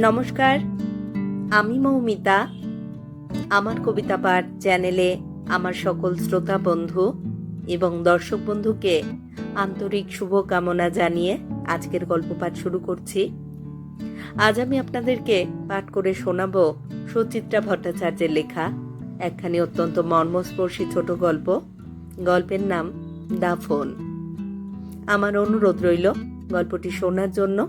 নমস্কার, আমি মৌমিতা। আমার কবিতা পাঠ চ্যানেলে আমার সকল শ্রোতা বন্ধু এবং দর্শক বন্ধুকে আন্তরিক শুভকামনা জানিয়ে আজকের গল্প পাঠ শুরু করছি। আজ আমি আপনাদেরকে পাঠ করে শোনাব সুচিত্রা ভট্টাচার্যের লেখা, একখানি অত্যন্ত মর্মস্পর্শী ছোট গল্প। গল্পের নাম দা ফোন। আমার অনুরোধ রইল গল্পটি শোনার জন্য।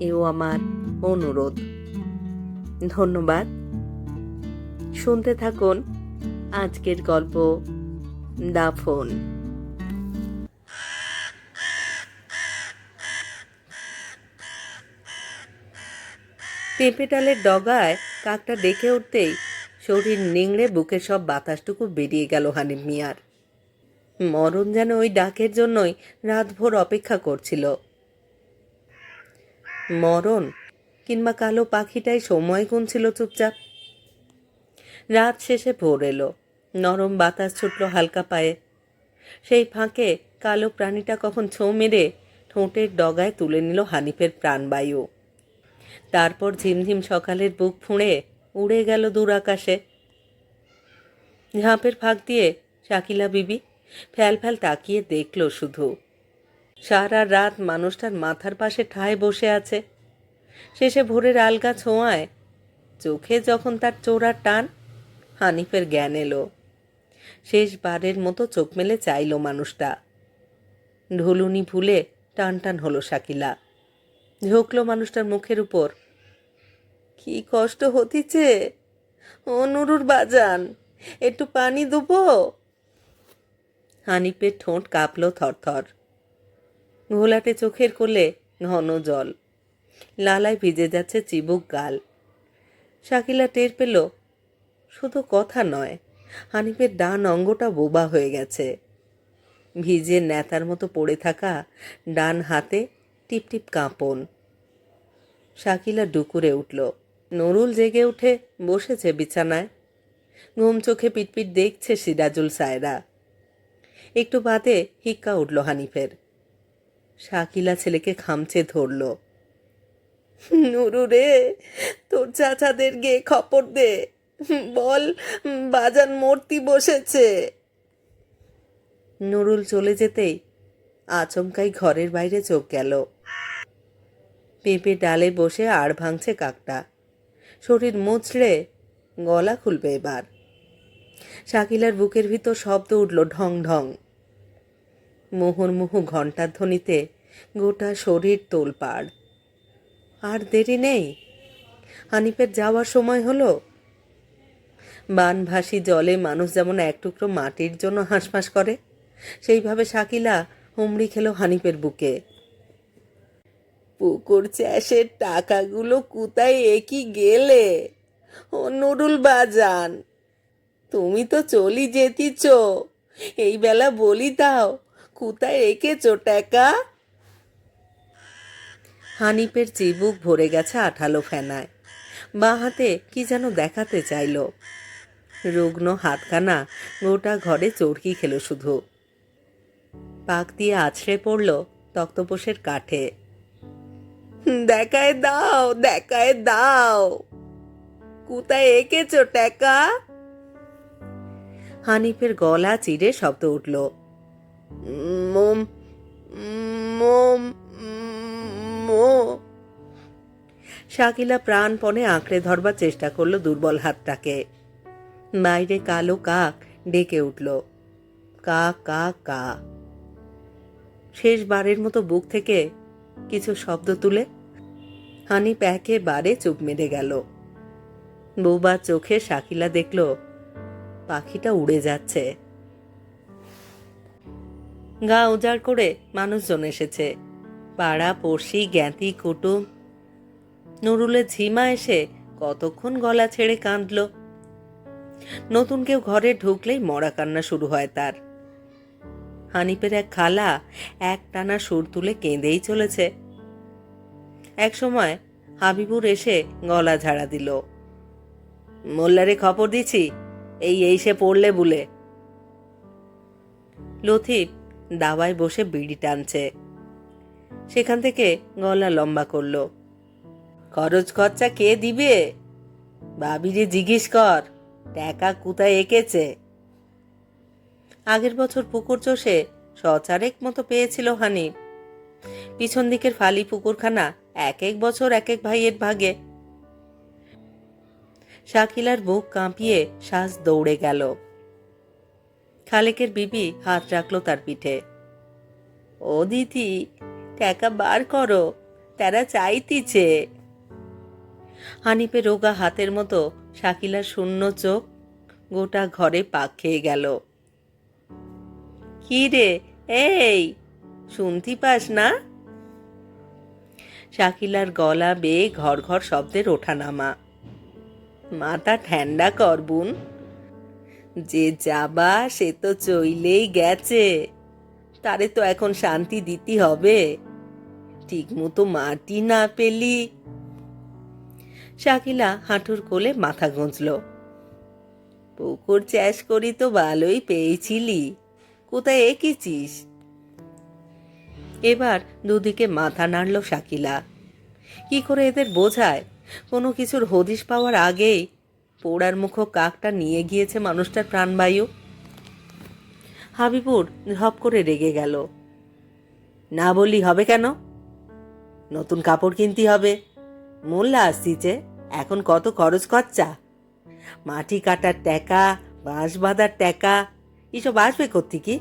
এও আমার অনুরোধ। ধন্যবাদ। শুনতে থাকুন আজকের গল্প দাফন পেঁপেটালের ডগায় কাকটা ডেকে উঠতেই শরীর নিংড়ে বুকের সব বাতাসটুকু বেরিয়ে গেল হানিফ মিয়ার। মরণ যেন ওই ডাকের জন্যই রাতভর অপেক্ষা করছিল। মরণ কিংবা কালো পাখিটাই সময় গুনছিল চুপচাপ। রাত শেষে ভোর এলো। নরম বাতাস ছুটল হালকা পায়ে। সেই ফাঁকে কালো প্রাণীটা কখন ছোঁ মেরে ঠোঁটের ডগায় তুলে নিল হানিফের প্রাণবায়ু। তারপর ঝিমঝিম সকালের বুক ফুঁড়ে উড়ে গেল দূর আকাশে। ঝাঁপের ফাঁক দিয়ে শাকিলা বিবি ফ্যাল ফ্যাল তাকিয়ে দেখল শুধু। সারা রাত মানুষটার মাথার পাশে ঠায় বসে আছে। শেষে ভোরের আলগা ছোঁয়ায় চোখে যখন তার চোরার টান, হানিফের জ্ঞান এলো। শেষবারের মতো চোখ মেলে চাইল মানুষটা। ঢুলুনি ভুলে টান টান হলো শাকিলা। ঝুঁকলো মানুষটার মুখের উপর। কি কষ্ট হতিছে? ও নুরুর বাজান, একটু পানি দেবো? হানিফের ঠোঁট কাঁপলো থরথর। ঘোলাটে চোখের কোলে ঘন জল। লালায় ভিজে যাচ্ছে চিবুক গাল। শাকিলা টের পেল, শুধু কথা নয়, হানিফের ডান অঙ্গটা বোবা হয়ে গেছে। ভিজে নেতার মতো পড়ে থাকা ডান হাতে টিপ টিপ কাঁপন। শাকিলা ডুকুরে উঠল, নরুল জেগে উঠে বসেছে বিছানায়। ঘুম চোখে পিটপিট দেখছে সিরাজুল সায়রা। একটু বাদে হিক্কা উঠল হানিফের। শাকিলা ছেলেকে খামচে ধরল। নুরু রে, তোর চাচাদের গে খপর দে। বল বাজান মূর্তি বসেছে। নুরুল চলে যেতেই আচমকাই ঘরের বাইরে চোখ গেল। পেঁপে ডালে বসে আড় ভাঙছে কাকটা। শরীর মুচড়ে, গলা খুলবে এবার। শাকিলার বুকের ভিতর শব্দ উঠল ঢং ঢং। মুহুর্মুহু ঘণ্টার ধ্বনিতে গোটা শরীর তোলপাড়। আর দেরি নেই। হানিফের যাওয়ার সময় হলো। বানভাসী জলে মানুষ যেমন এক টুকরো মাটির জন্য হাঁসফাঁস করে, সেইভাবে শাকিলা হুমড়ি খেলো হানিফের বুকে। পুকুর চ্যাসের টাকাগুলো কোথায় একই গেলে? ও নুরুল বাজান, তুমি তো চলি যেতিছ। এই বেলা বলি দাও কোথায় রেখেছো টাকা হানিফের চিবুক ভরে গেছে আঠালো ফেনায়। বাঁ হাতে কি যেন দেখাতে চাইল। রুগ্ন হাতখানা গোটা ঘরে চরকি খেলো শুধু। পাক দিয়ে আছড়ে পড়ল তক্তপোষের কাঠে। দেখায় দাও দেখায় দাও। কোথায় এঁকেছো টাকা হানিফের গলা চিড়ে শব্দ উঠল। মোম মোম, মো। শাকিলা প্রাণপণে আঁকড়ে ধরবার চেষ্টা করল দুর্বল হাতটাকে। বাইরে কালো কাক ডেকে উঠল। কা কা কা। শেষবারের মতো বুক থেকে কিছু শব্দ তুলে হানিফ একেবারে চুপ মেরে গেল। বৌবা চোখে শাকিলা দেখল পাখিটা উড়ে যাচ্ছে। গা উজাড় করে মানুষজন এসেছে। পাড়া, পড়শি, জ্ঞাতি, কুটুম। নুরুলের ঝিমা এসে কতক্ষণ গলা ছেড়ে কাঁদল। নতুন কেউ ঘরে ঢুকলেই মরা কান্না শুরু হয় তার। হানিফের এক খালা এক টানা সুর তুলে কেঁদেই চলেছে। এক সময় হাবিবুর এসে গলা ঝাড়া দিল। মোল্লারে খবর দিছি, এই এই সে পড়লে বুলে। লথিফ দাওয়ায় বসে বিড়ি টানছে। সেখান থেকে গলা লম্বা করল। খরচ খরচা কে দিবে? বাবিরে জিজ্ঞেস কর, টাকা কোথায় এঁকেছে? আগের বছর পুকুর চষে সচারেক মতো পেয়েছিল হানি পিছন দিকের ফালি পুকুরখানা এক এক বছর এক এক ভাইয়ের ভাগে। শাকিলার বুক কাঁপিয়ে শ্বাস দৌড়ে গেল। খালেকের বিবি হাত রাখল তার পিঠে। ও দিদি, টাকা বার করো, তারা চাইতিছে। হানিপে রোগা হাতের মতো শাকিলার শূন্য চোখ গোটা ঘরে পাক খেয়ে গেল। কি রে, এই, শুনতি পাস না? শাকিলার গলা বেয়ে ঘর ঘর শব্দের ওঠানামা। মাথা ঠান্ডা কর বুন। যে যাবা সে তো চইলেই গেছে। তারে তো এখন শান্তি দিতে হবে। ঠিক মতো মাটি না পেলি। শাকিলা হাঁটুর কোলে মাথা গুঁজল। পুকুর চাষ করি তো ভালোই পেয়েছিলি। কোথায় এঁকেছিস? এবার দুদিকে মাথা নাড়ল শাকিলা। কি করে এদের বোঝায়? কোনো কিছুর হদিশ পাওয়ার আগেই পোড়ার মুখ কাকটা নিয়ে গিয়েছে মানুষটার প্রাণবায়ু। হাবিবুর ধপ করে রেগে গেল। না বলি হবে কেন? নতুন কাপড় কিনতে হবে। মোল্লা আসছিছে এখন কত খরচ খরচা। মাটি কাটার টাকা, বাঁশ বাঁধার টাকা, এসব আসবে করতে কি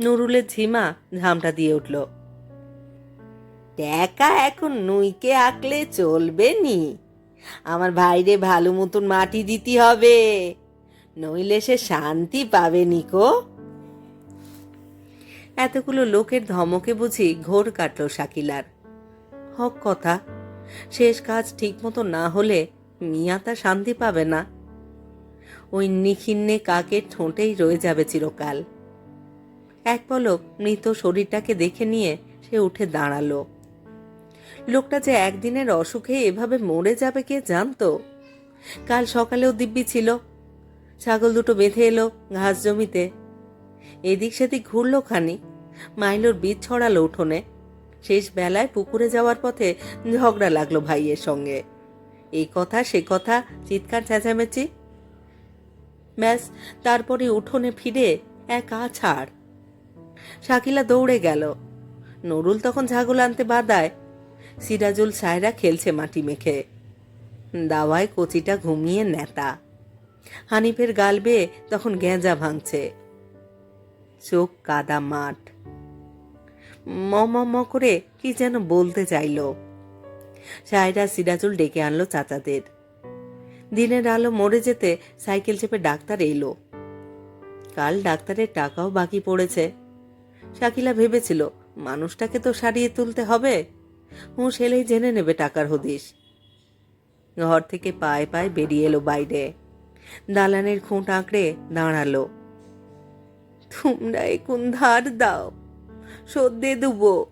নুরুলের ঝিমা ঝামটা দিয়ে উঠল। টাকা এখন নুইকে আঁকলে চলবে নি। আমার ভাইরে ভালো মতন মাটি দিতে হবে। নইলে সে শান্তি পাবে নিকো এতগুলো লোকের ধমকে বুঝি ঘোর কাটল শাকিলার। হক কথা, শেষ কাজ ঠিকমতো না হলে মিয়া তা শান্তি পাবে না। ওই নিখিন্নে কাকের ঠোঁটেই রয়ে যাবে চিরকাল। এক পলক মৃত শরীরটাকে দেখে নিয়ে সে উঠে দাঁড়াল। লোকটা যে একদিনের অসুখে এভাবে মরে যাবে কে জানতো? কাল সকালেও দিব্যি ছিল। ছাগল দুটো বেঁধে এলো ঘাস জমিতে। এদিক সেদিক ঘুরলো খানি মাইলোর বীজ ছড়ালো উঠোনে। শেষ বেলায় পুকুরে যাওয়ার পথে ঝগড়া লাগল ভাইয়ের সঙ্গে। এই কথা, সে কথা, চিৎকার, চেঁচামেচি। ব্যাস, তারপরে উঠোনে ফিরে এক আছাড় শাকিলা দৌড়ে গেল। নুরুল তখন ছাগল আনতে বাদায় সিরাজুল সায়রা খেলছে মাটি মেখে। দাওয়ায় কচিটা ঘুমিয়ে নেতা। হানিফের গাল বেয়ে তখন গেঁজা ভাঙছে। চোখ কাদা মাঠ। ম ম ম করে কি যেন বলতে চাইল। সায়রা সিরাজুল ডেকে আনলো চাচাদের। দিনের আলো মরে যেতে সাইকেল চেপে ডাক্তার এলো। কাল ডাক্তারের টাকাও বাকি পড়েছে। শাকিলা ভেবেছিল, মানুষটাকে তো সারিয়ে তুলতে হবে। হুঁশ এলেই জেনে নেবে টাকার হদিস ঘর থেকে পায়ে পায়ে বেরিয়ে এলো বাইরে। দালানের খুঁট আঁকড়ে দাঁড়াল। তোমরা এখন ধার দাও? শোধ দিয়ে দেবো।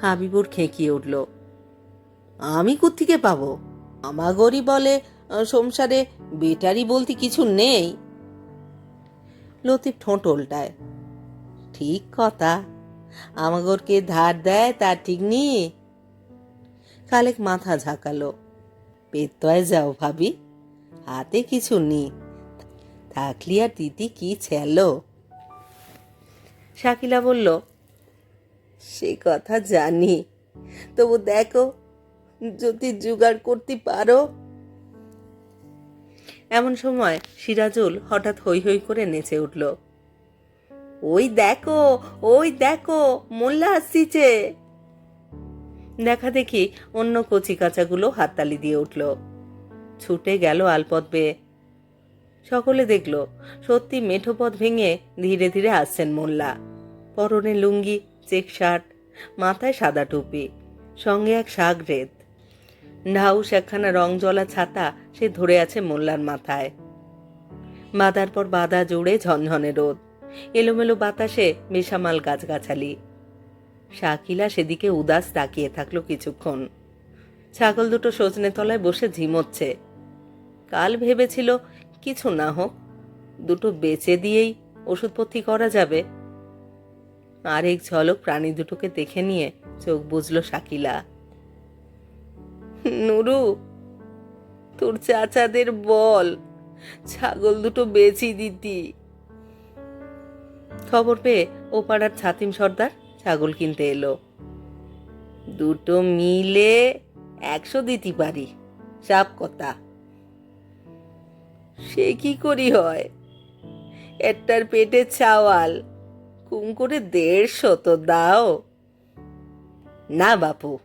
হাবিবুর খেঁকিয়ে উঠল। আমি কোত্থেকে পাবো? আমাগরি বলে সংসারে বেটারি বলতে কিছু নেই। লতিফ ঠোঁট উল্টায়। ঠিক কথা। আমাগরকে ধার দেয় তার ঠিক নি খালেক মাথা ঝাঁকালো। পেতয় যাও ভাবি, হাতে কিছু নি থাকলি আর দিদি কি ছেলো? শাকিলা বলল, সে কথা জানি, তবু দেখো যদি জোগাড় করতে পারো। এমন সময় সিরাজুল হঠাৎ হৈ হৈ করে নেচে উঠল। ওই দেখো ওই দেখো, মোল্লা আসছিছে দেখা দেখি অন্য কচি কাচাগুলো হাততালি দিয়ে উঠল। ছুটে গেল আলপথ বেয়ে সকলে দেখল, সত্যি মেঠো পথ ভেঙে ধীরে ধীরে আসছেন মোল্লা। পরনে লুঙ্গি, চেক শার্ট, মাথায় সাদা টুপি, সঙ্গে এক শাক রেত। ঢাউস একখানা রং জলা ছাতা সে ধরে আছে মোল্লার মাথায়। বাদার পর বাদা জুড়ে ঝনঝনে রোদ। এলোমেলো বাতাসে মেশামাল গাছগাছালি। শাকিলা সেদিকে উদাস তাকিয়ে থাকল কিছুক্ষণ। ছাগল দুটো সজনে তলায় বসে ঝিমোচ্ছে। কাল ভেবেছিল, কিছু না হোক, দুটো বেচে দিয়েই ওষুধপত্তি করা যাবে। আরেক ঝলক প্রাণী দুটোকে দেখে নিয়ে চোখ বুঝলো শাকিলা। নুরু, তোর চাচাদের বল, ছাগল দুটো বেচি দিতি। খবর পেয়ে ও পাড়ার ছাতিম সর্দার ছাগল কিনতে এলো। দুটো মিলে একশো দিতে পারি, সাপ কথা। সে কি করি হয়? একটার পেটে চাওয়াল, কুম করে দেড়শো তো দাও। না বাপু,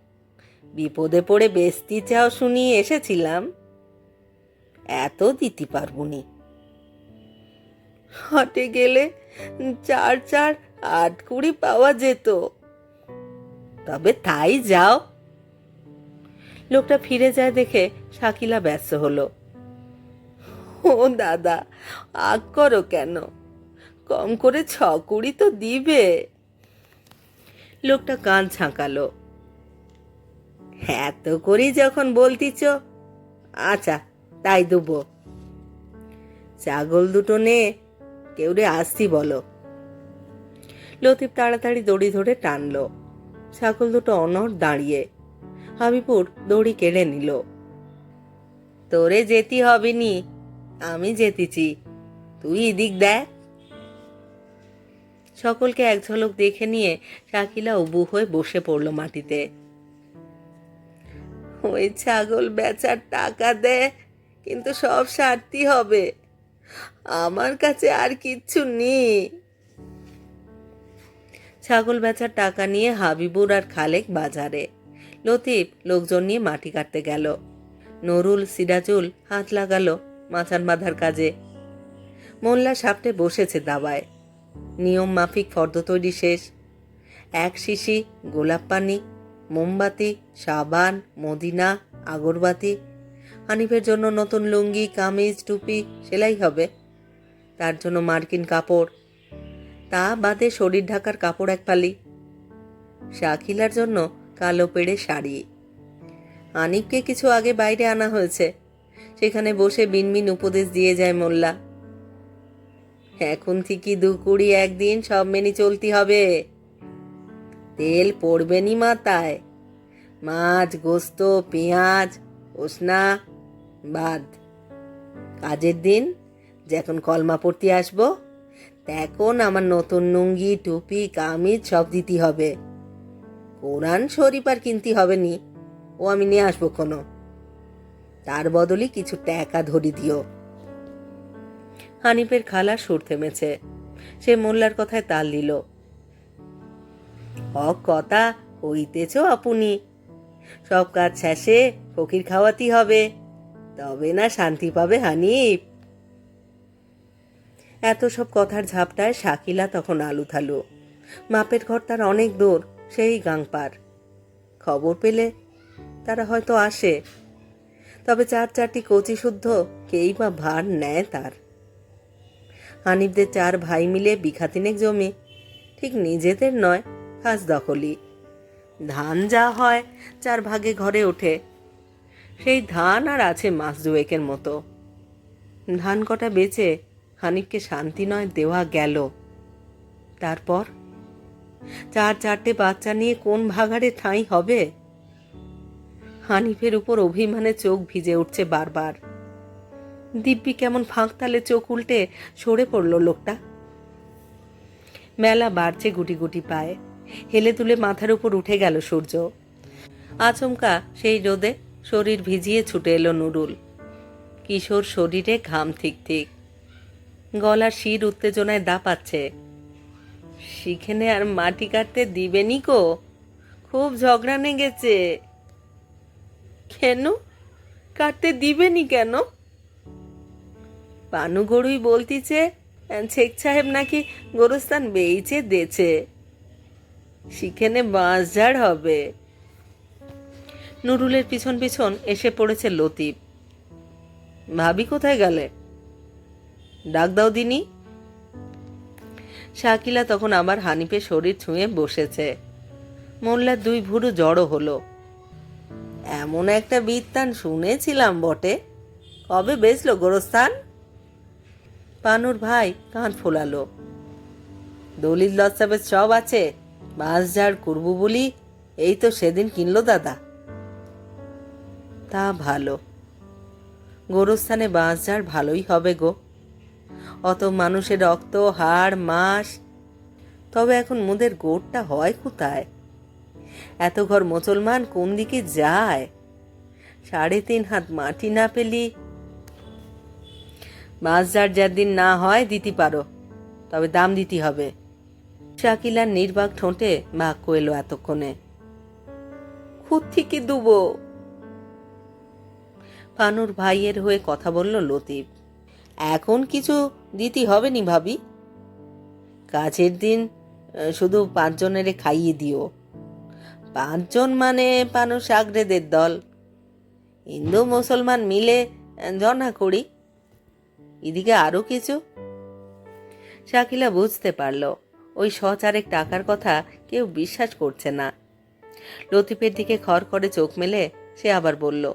বিপদে পড়ে বেস্তি চাও শুনিয়ে এসেছিলাম। এত দিতে পারব নি। হাটে গেলে চার চার আট কুড়ি পাওয়া যেত। তবে তাই যাও। লোকটা ফিরে যায় দেখে শাকিলা ব্যস্ত হলো। ও দাদা, আগ করো কেন? কম করে ছ কুড়ি তো দিবে। লোকটা কান ছাঁকালো। এত করেই যখন বলতিছ আচ্ছা তাই দেবো। ছাগল দুটো নে কেউ রে আসতি বলো। লতিফ তাড়াতাড়ি দড়ি ধরে টানলো। ছাগল দুটো অনর দাঁড়িয়ে হাবিপুর দড়ি কেড়ে নিল। তোরে যেতে হবে নি আমি যেতেছি, তুই এদিক দেখ। সকলকে এক ঝলক দেখে নিয়ে শাকিলা উবু হয়ে বসে পড়ল মাটিতে। ওই ছাগল বেচার টাকা দে, কিন্তু সব সারতি হবে। আমার কাছে আর কিচ্ছু নেই। ছাগল বেচার টাকা নিয়ে হাবিবুর আর খালেক বাজারে। লতিফ লোকজন নিয়ে মাটি কাটতে গেল। নরুল, সিরাজুল হাত লাগালো মাচান বাঁধার কাজে। মোল্লা সাপটে বসেছে দাবায়। নিয়ম মাফিক ফর্দ তৈরি শেষ। এক শিশি, গোলাপ পানি, মোমবাতি, সাবান, মদিনা, আগরবাতি। হানিফের জন্য নতুন লুঙ্গি, কামিজ, টুপি, সেলাই হবে। তার জন্য মার্কিন কাপড়। তা বাদে শরীর ঢাকার কাপড় এক পালি শাকিলার জন্য কালো পেড়ে শাড়ি। আনিককে কিছু আগে বাইরে আনা হয়েছে। সেখানে বসে বিনবিন উপদেশ দিয়ে যায় মোল্লা। এখন থেকে দু কুড়ি একদিন সব মেনে চলতে হবে। তেল পড়বে নি মাথায়। মাছ, গোস্ত, পেঁয়াজ ওসনা বাদ। কাজের দিন যখন কলমা পড়তে আসব, তখন আমার নতুন লুঙ্গি, টুপি, কামিজ সব দিতে হবে। কোরআন শরীফ আর কিনতে হবে নি, ও আমি নিয়ে আসব কোনো। তার বদলে কিছু টাকা ধরি দিও। হানিফের খালা সুর থেমেছে। সে মোল্লার কথায় তাল দিল। হক কথা হইতেছ আপনি। সব কাজ শেষে ফকির খাওয়াতে হবে। তবে না শান্তি পাবে হানিফ। এত সব কথার ঝাপটায় শাকিলা তখন আলু থালু মাপের ঘর তার অনেক দূর, সেই গাংপার। খবর পেলে তারা হয়তো আসে। তবে চার চারটি কচি শুদ্ধ কেই বা ভার নেয় তার। হানিফদের চার ভাই মিলে বিঘা তিনেক জমি, ঠিক নিজেদের নয়, খাস দখলি। ধান যা হয়, চার ভাগে ঘরে ওঠে। সেই ধান আর আছে মাস দুয়েকের মতো। ধান কটা বেচে হানিফকে শান্তি নয় দেওয়া গেল। তারপর, চার চারটে বাচ্চা নিয়ে কোন ভাগাড়ে ঠাঁই হবে? হানিফের উপর অভিমানে চোখ ভিজে উঠছে বারবার। দিব্যি কেমন ফাঁক তালে চোখ উল্টে সরে পড়ল লোকটা। মেলা বাড়ছে গুটি গুটি পায়ে। হেলে তুলে মাথার উপর উঠে গেল সূর্য। আচমকা সেই রোদে শরীর ভিজিয়ে ছুটে এলো নুরুল কিশোর শরীরে ঘাম ঠিক ঠিক গলার শির উত্তেজনায় দাপাচ্ছে। সেখানে আর মাটি কাটতে দিবেনি কো? খুব ঝগড়া গেছে কেন? কাটতে দিবেনি কেন? পানু গরুই বলতিছে, শেখ সাহেব নাকি গোরস্থান বেইছে দেছে। সেখানে বাঁশঝাড় হবে। নুরুলের পিছন পিছন এসে পড়েছে লতিফ। ভাবি কোথায় গেলে? ডাক দাও দিনি। শাকিলা তখন আবার হানিফের শরীর ছুঁয়ে বসেছে। মোল্লার দুই ভুরু জড়ো হলো। এমন একটা বৃত্তান শুনেছিলাম বটে। কবে বেচলো গোরস্থান? পানুর ভাই কান ফোলালো। দলিল দস্তাবেজ সব আছে বাঁশ ঝাড় করব বলি, এই তো সেদিন কিনলো দাদা। তা ভালো। গোরস্থানে বাঁশ ঝাড় ভালোই হবে গো। অত মানুষের রক্ত, হাড়, মাস। তবে এখন মোদের গোড়টা হয় কোথায়? এত ঘর মুসলমান কোন দিকে যায়? সাড়ে তিন হাত মাটি না পেলি? মাছ যার যার দিন না হয় দিতে পারো, তবে দাম দিতে হবে। শাকিলার নির্বাক ঠোঁটে বাক্য এলো এতক্ষণে। খুদ থেকে দুবো। পানুর ভাইয়ের হয়ে কথা বলল লতিফ। এখন কিছু দিতে হবে নি ভাবি। কাজের দিন শুধু পাঁচজনেরে খাইয়ে দিও। পাঁচজন মানে পানু সাগরেদের দল। হিন্দু মুসলমান মিলে জনা করি। এদিকে আরও কিছু? শাকিলা বুঝতে পারল, ওই সচারেক টাকার কথা কেউ বিশ্বাস করছে না। লতিফের দিকে খড় করে চোখ মেলে সে আবার বলল,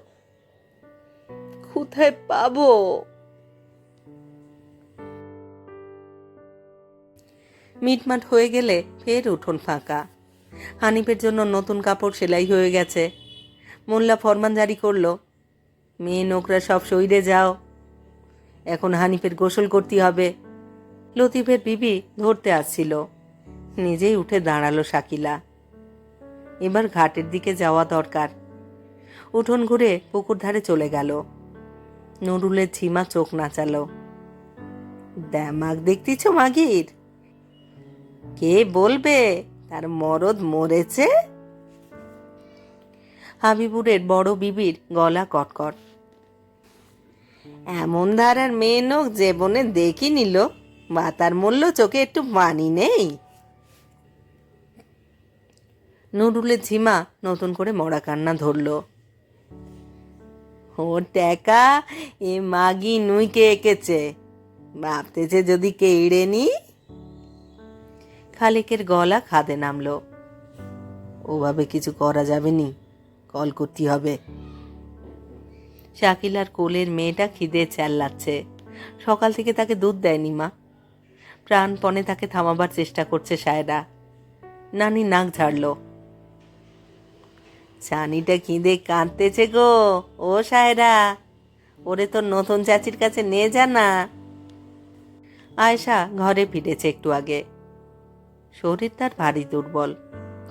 কোথায় পাবো? মিটমাট হয়ে গেলে ফের উঠোন ফাঁকা। হানিফের জন্য নতুন কাপড় সেলাই হয়ে গেছে। মোল্লা ফরমান জারি করল, মেয়ে নোকরা সব শরীরে যাও। এখন হানিফের গোসল করতে হবে। লতিফের বিবি ধরতে আসছিল। নিজেই উঠে দাঁড়াল শাকিলা। এবার ঘাটের দিকে যাওয়া দরকার। উঠোন ঘুরে পুকুর ধারে চলে গেল। নুরুলের ঝিমা চোখ নাচালো। দ্যামাক দেখতেছ মাগির? কে বলবে? তার মরদ মরেছে? হাবিবুরের বড় বিবির গলা কটকট। এমন ধারার মেয়ে নোক জীবনে দেখি নিল বা তার মূল্য চোখে একটু মানি নেই? নুরুলের ঝিমা নতুন করে মরা কান্না ধরলো। ও টেকা এ মাগি নুইকে এঁকেছে। ভাবতেছে যদি কেড়ে নি খালেকের গলা খাদে নামলো। ওভাবে কিছু করা যাবে নি কল করতে হবে। শাকিলার কোলের মেয়েটা খিদে চেল্লাচ্ছে। সকাল থেকে তাকে দুধ দেয়নি, মা। প্রাণপণে তাকে থামাবার চেষ্টা করছে সায়রা। নানি নাক ঝাড়লো। চানিটা খিদে কাঁদতেছে গো, ও সায়রা। ওরে তোর নতুন চাচির কাছে নিয়ে যা না। আয়সা ঘরে ফিরেছে একটু আগে। শরীর তার ভারী দুর্বল।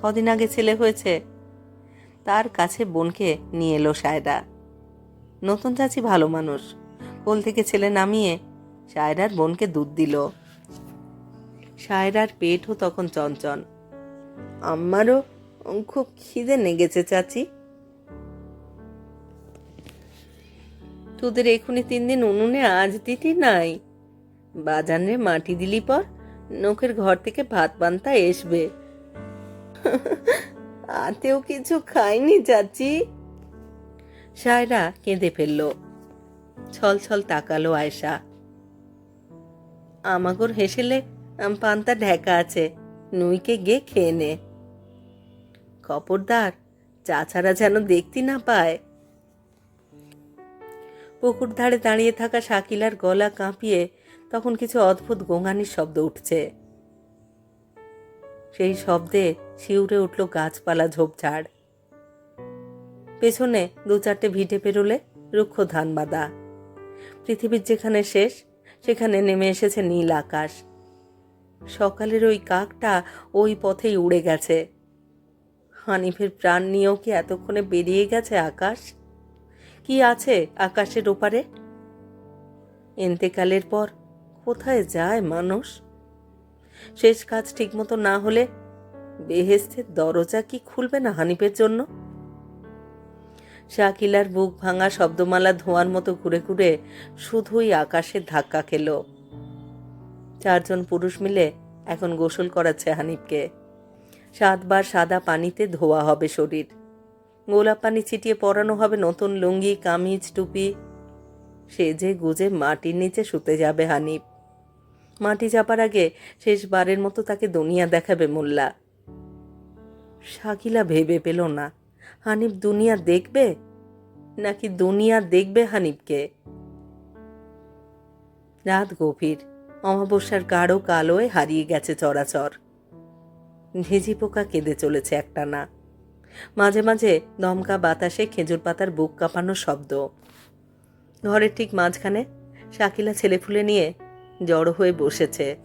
কদিন আগে ছেলে হয়েছে। তার কাছে বোনকে নিয়ে এলো সায়রা। নতুন চাচি ভালো মানুষ। কোল থেকে ছেলে নামিয়ে সায়রার বোনকে দুধ দিল। সায়রার পেটও তখন চঞ্চন আমারও খুব খিদে নেগেছে চাচি। তোদের এখুনি তিন দিন উনুনে আজ দিতি নাই? বাজানে মাটি দিলি পর নখের ঘর থেকে ভাত পান্তা এসবে। আতেও কিছু খাইনি চাচি। সায়রা কেঁদে ফেলল। ছল ছল তাকালো আয়সা আমাগর হেসেলে পান্তা ঢেকা আছে, নুইকে গিয়ে খেয়ে নে। খবরদার চাচারা যেন দেখতে না পায়। পুকুর ধারে দাঁড়িয়ে থাকা শাকিলার গলা কাঁপিয়ে তখন কিছু অদ্ভুত গোঙানির শব্দ উঠছে। সেই শব্দে শিউরে উঠল গাছপালা ঝোপঝাড়। পেছনে দু চারটে ভিটে পেরোলে রুক্ষ ধান বাঁধা পৃথিবীর যেখানে শেষ, সেখানে নেমে এসেছে নীল আকাশ। সকালের ওই কাকটা ওই পথেই উড়ে গেছে। হানিফের প্রাণ নিয়েও কি এতক্ষণে বেরিয়ে গেছে আকাশ? কি আছে আকাশের ওপারে? এন্তেকালের পর কোথায় যায় মানুষ? শেষ কাজ ঠিকমতো না হলে বেহেস্তের দরজা কি খুলবে না হানিফের জন্য? শাকিলার বুক ভাঙা শব্দমালা ধোঁয়ার মতো ঘুরে ঘুরে শুধুই আকাশে ধাক্কা খেল। চারজন পুরুষ মিলে এখন গোসল করাচ্ছে হানিফকে। সাতবার সাদা পানিতে ধোয়া হবে শরীর। গোলাপ পানি ছিটিয়ে পরানো হবে নতুন লুঙ্গি, কামিজ, টুপি। সেজে গুজে মাটির নিচে শুতে যাবে হানিফ। মাটি চাপার আগে শেষবারের মতো তাকে দুনিয়া দেখাবে মোল্লা। শাকিলা ভেবে পেল না, হানিফ দুনিয়া দেখবে? নাকি দুনিয়া দেখবে হানিফকে? রাত গভীর, অমাবস্যার গাঢ় কালোয় হারিয়ে গেছে চরাচর। ঝিঝি পোকা কেঁদে চলেছে একটা না মাঝে মাঝে দমকা বাতাসে খেজুর পাতার বুক কাঁপানো শব্দ। ঘরের ঠিক মাঝখানে শাকিলা ছেলেফুলে নিয়ে জড়ো হয়ে বসেছে।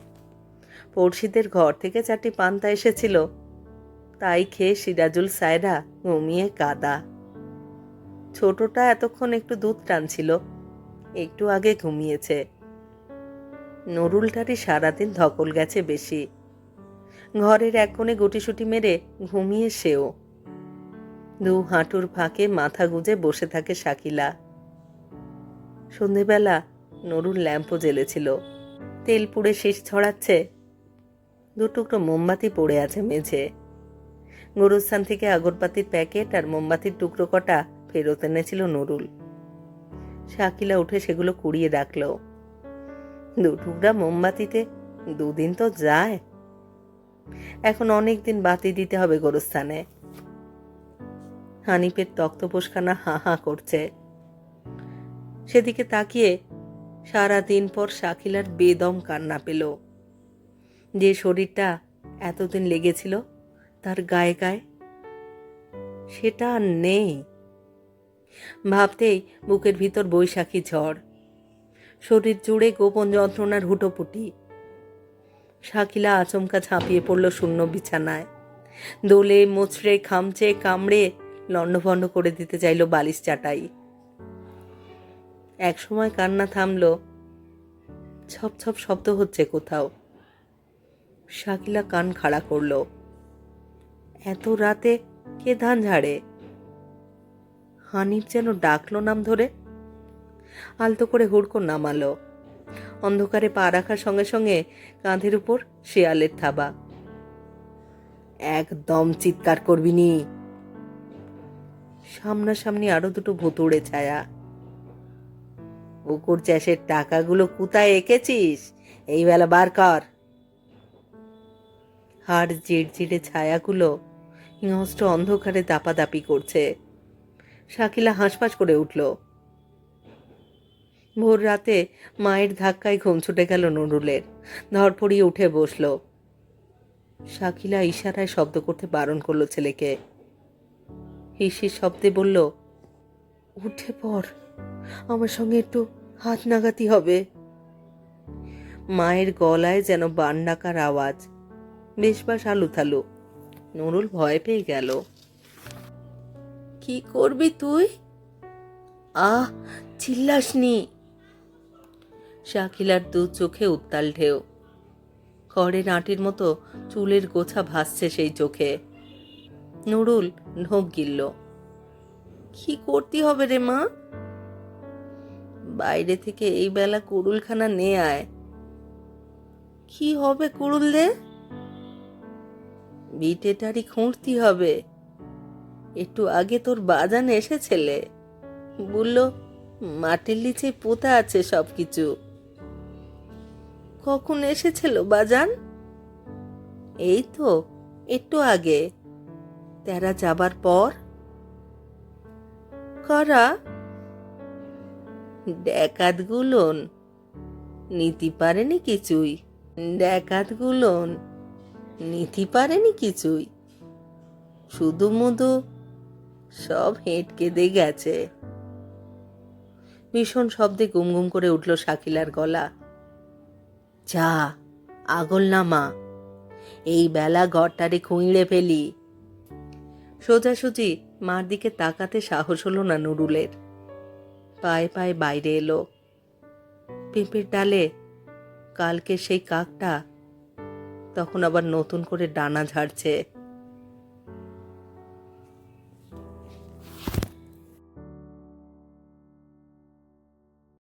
পড়শিদের ঘর থেকে চারটি পান্তা এসেছিল। তাই খেয়ে সিরাজুল সায়রা ঘুমিয়ে কাদা। ছোটটা এতক্ষণ একটু দুধ টানছিল, একটু আগে ঘুমিয়েছে। নরুলটারই সারাদিন ধকল গেছে বেশি। ঘরের এক কোণে গুটিসুটি মেরে ঘুমিয়ে সেও। দু হাঁটুর ফাঁকে মাথা গুজে বসে থাকে শাকিলা। সন্ধেবেলা নরুল ল্যাম্পও জ্বেলেছিল তেল পুড়ে শেষ ছড়াচ্ছে। দু টুকরো মোমবাতি পড়ে আছে মেঝে। গোরস্থান থেকে আগরবাতির প্যাকেট আর মোমবাতির টুকরো কটা ফেরত এনেছিল নুরুল। শাকিলা উঠে সেগুলো কুড়িয়ে রাখল। দু টুকরা মোমবাতিতে দুদিন তো যায়। এখন অনেক দিন বাতি দিতে হবে গোরস্থানে। হানিফের তক্তপোষখানা হা হা করছে। সেদিকে তাকিয়ে সারা দিন পর শাকিলার বেদম কান্না পেল। যে শরীরটা এতদিন লেগেছিল, তার গায়ে গায়ে, সেটা আর নেই। ভাবতেই বুকের ভিতর বৈশাখী ঝড়। শরীর জুড়ে গোপন যন্ত্রণার হুটোপুটি। শাকিলা আচমকা ঝাঁপিয়ে পড়ল শূন্য বিছানায়। দোলে, মোচড়ে, খামচে, কামড়ে লণ্ডভণ্ড করে দিতে চাইল বালিশ চাটাই। এক সময় কান্না থামলো। ছপ ছপ শব্দ হচ্ছে কোথাও। শাকিলা কান খাড়া করল। এত রাতে কে ধান ঝাড়ে? হানিফ যেন ডাকলো নাম ধরে। আলতো করে হুড়কো নামালো। অন্ধকারে পা রাখার সঙ্গে সঙ্গে কাঁধের উপর শেয়ালের থাবা। একদম চিৎকার করবি নি। সামনাসামনি আরও দুটো ভুতুড়ে ছায়া। পুকুর চাষের টাকাগুলো কোথায় এঁকেছিস এই বেলা বার কর। হাড় জিড়জিড়ে ছায়াগুলো হিংস্র অন্ধকারে দাপাদাপি করছে। শাকিলা হাঁসফাঁস করে উঠল। ভোর রাতে মায়ের ধাক্কায় ঘুম ছুটে গেল নুরুলের। ধরপড়িয়ে উঠে বসল। শাকিলা ইশারায় শব্দ করতে বারণ করল ছেলেকে। হিসির শব্দে বলল, উঠে পড়। আমার সঙ্গে একটু হাত নাগাতি হবে। মায়ের গলায় যেন বান ডাকার আওয়াজ। বেশ বাস আলু থালু নুরুল ভয় পেয়ে গেল। কি করবি তুই? আহ, চিল্লাসনি। শাকিলার দু চোখে উত্তাল ঢেউ। খড়ের আঁটির মতো চুলের গোছা ভাসছে সেই চোখে। নুরুল ঢোক গিলল। কি করতে হবে রে মা? বাইরে থেকে এই বেলা কুড়ুলখানা নে আয়। কি হবে দে বিটেটারি খুঁড়তি হবে। একটু আগে তোর বাজান এসেছেলে। বলল, মাটির নিচে পোতা আছে সব কিছু কখন এসেছিল বাজান? এই তো, একটু আগে। তেরা যাবার পর। করা? ড্যাকাত গুলন। নীতি পারেনি কিছুই। ড্যাকাত গুলন। নীতি পারেনি কিছুই। শুধু মুধু। সব হেঁট কেঁদে গেছে। ভীষণ শব্দে গুম গুম করে উঠল শাকিলার গলা। যা, আগল নামা এই বেলা ঘরটারে খুঁড়ে ফেলি। সোজাসুজি মার দিকে তাকাতে সাহস হলো না নুরুলের। পায়ে পায়ে বাইরে এলো। পিঁপের ডালে কালকে সেই কাকটা, তখন আবার নতুন করে ডানা ঝাড়ছে।